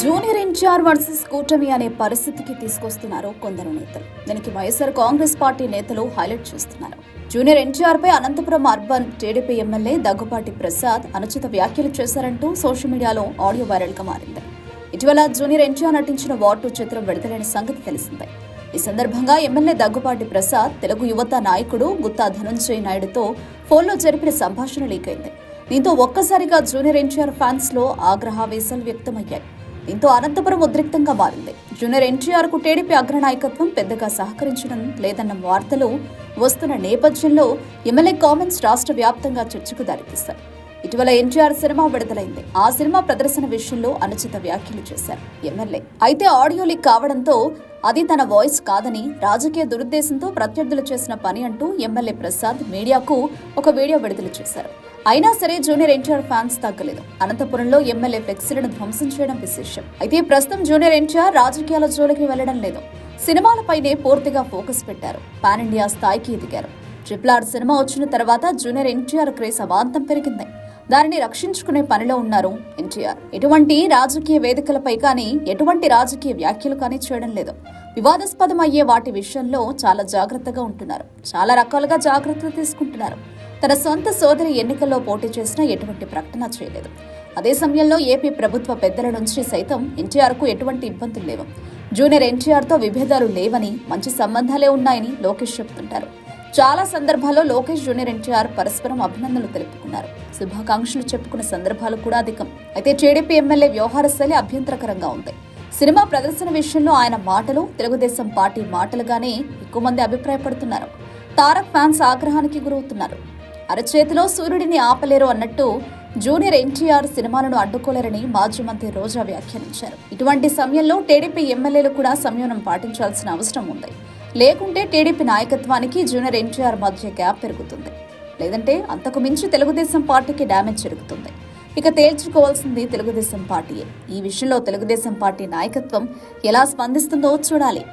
Junior NTR versus కూటమి అనే పరిస్థితికి తీసుకొస్తున్నారు కొందరు నేతలు. దీనికి వైఎస్ఆర్ కాంగ్రెస్ పార్టీ నేతలు హైలైట్ చేస్తున్నారు. జూనియర్ ఎన్టీఆర్ పై Anantapuram urban TDP MLA Daggupati Prasad అనుచిత వ్యాఖ్యలు చేశారంటూ సోషల్ మీడియాలో ఆడియో వైరల్గా మారింది. ఇటీవల జూనియర్ ఎన్టీఆర్ నటించిన వార్టు చిత్రం విడుదలైన సంగతి తెలిసిందే. ఈ సందర్భంగా ఎమ్మెల్యే దగ్గుపాటి ప్రసాద్ తెలుగు యువత నాయకుడు గుత్తా ధనంజయ్ నాయుడుతో ఫోన్లో జరిపిన సంభాషణ లీక్ అయింది దీంతో ఒక్కసారిగా జూనియర్ ఎన్టీఆర్ ఫ్యాన్స్లో ఆగ్రహావేశాలు వ్యక్తమయ్యాయి. దీంతో అనంతపురం ఉద్రిక్తంగా మారింది. జూనియర్ ఎన్టీఆర్కు టీడీపీ అగ్రనాయకత్వం పెద్దగా సహకరించడం లేదన్న వార్తలు వస్తున్న నేపథ్యంలో ఎమ్మెల్యే కామెంట్స్ రాష్ట్ర వ్యాప్తంగా చర్చకు దారితీశాయి. ఇటీవల ఎన్టీఆర్ సినిమా విడుదలైంది. ఆ సినిమా ప్రదర్శన విషయంలో అనుచిత వ్యాఖ్యలు చేశారు ఎమ్మెల్యే. అయితే ఆడియో లీక్ కావడంతో అది తన వాయిస్ కాదని రాజకీయ దురుద్దేశంతో ప్రత్యర్థులు చేసిన పని అంటూ ఎమ్మెల్యే ప్రసాద్ మీడియాకు ఒక వీడియో విడుదల చేశారు. అయినా సరే జూనియర్ ఎన్టీఆర్ ఫ్యాన్స్ తగ్గలేదు. అనంతపురంలో ఎమ్మెల్యే ఫ్లెక్సీలను ధ్వంసం చేయడం విశేషం. అయితే ప్రస్తుతం జూనియర్ ఎన్టీఆర్ రాజకీయాల జోలికి వెళ్ళడం లేదు. సినిమాలపైనే పూర్తిగా ఫోకస్ పెట్టారు. పాన్ ఇండియా స్థాయికి ఎదిగారు. ట్రిపుల్ ఆర్ సినిమా వచ్చిన తర్వాత జూనియర్ ఎన్టీఆర్ క్రేజ్ అవాంతం పెరిగింది. దానిని రక్షించుకునే పనిలో ఉన్నారు ఎన్టీఆర్. ఎటువంటి రాజకీయ వేదికలపై కానీ ఎటువంటి రాజకీయ వ్యాఖ్యలు కానీ చేయడం లేదు. వివాదాస్పదం అయ్యే వాటి విషయంలో చాలా జాగ్రత్తగా ఉంటున్నారు. చాలా రకాలుగా జాగ్రత్తలు తీసుకుంటున్నారు. తన సొంత సోదరి ఎన్నికల్లో పోటీ చేసినా ఎటువంటి ప్రకటన చేయలేదు. అదే సమయంలో ఏపీ ప్రభుత్వ పెద్దల నుంచి సైతం ఎన్టీఆర్కు ఎటువంటి ఇబ్బందులు లేవు. జూనియర్ ఎన్టీఆర్తో విభేదాలు లేవని మంచి సంబంధాలే ఉన్నాయని లోకేష్ చెబుతుంటారు చాలా సందర్భాల్లో లోకేష్ జూనియర్ ఎన్టీఆర్ పరస్పరం అభినందనలు తెలుపుకున్నారు. శుభాకాంక్షలు చెప్పుకున్న సందర్భాలు కూడా అధికం. అయితే టీడీపీ ఎమ్మెల్యే వ్యవహార శైలి అభ్యంతరకరంగా ఉంది. సినిమా ప్రదర్శన విషయంలో ఆయన మాటలు తెలుగుదేశం పార్టీ మాటలుగానే ఎక్కువ మంది అభిప్రాయపడుతున్నారు. తారక్ ఫ్యాన్స్ ఆగ్రహానికి గురవుతున్నారు. అరచేతిలో సూర్యుడిని ఆపలేరు అన్నట్టు జూనియర్ ఎన్టీఆర్ సినిమాలను అడ్డుకోలేరని మాజీ మంత్రి రోజా వ్యాఖ్యానించారు. ఇటువంటి సమయంలో టీడీపీ ఎమ్మెల్యేలు కూడా సంయమనం పాటించాల్సిన అవసరం ఉంది. లేకుంటే టీడీపీ నాయకత్వానికి జూనియర్ ఎన్టీఆర్ మధ్య గ్యాప్ పెరుగుతుంది. లేదంటే అంతకు మించి తెలుగుదేశం పార్టీకి డ్యామేజ్ జరుగుతుంది. ఇక తేల్చుకోవాల్సింది తెలుగుదేశం పార్టీయే. ఈ విషయంలో తెలుగుదేశం పార్టీ నాయకత్వం ఎలా స్పందిస్తుందో చూడాలి.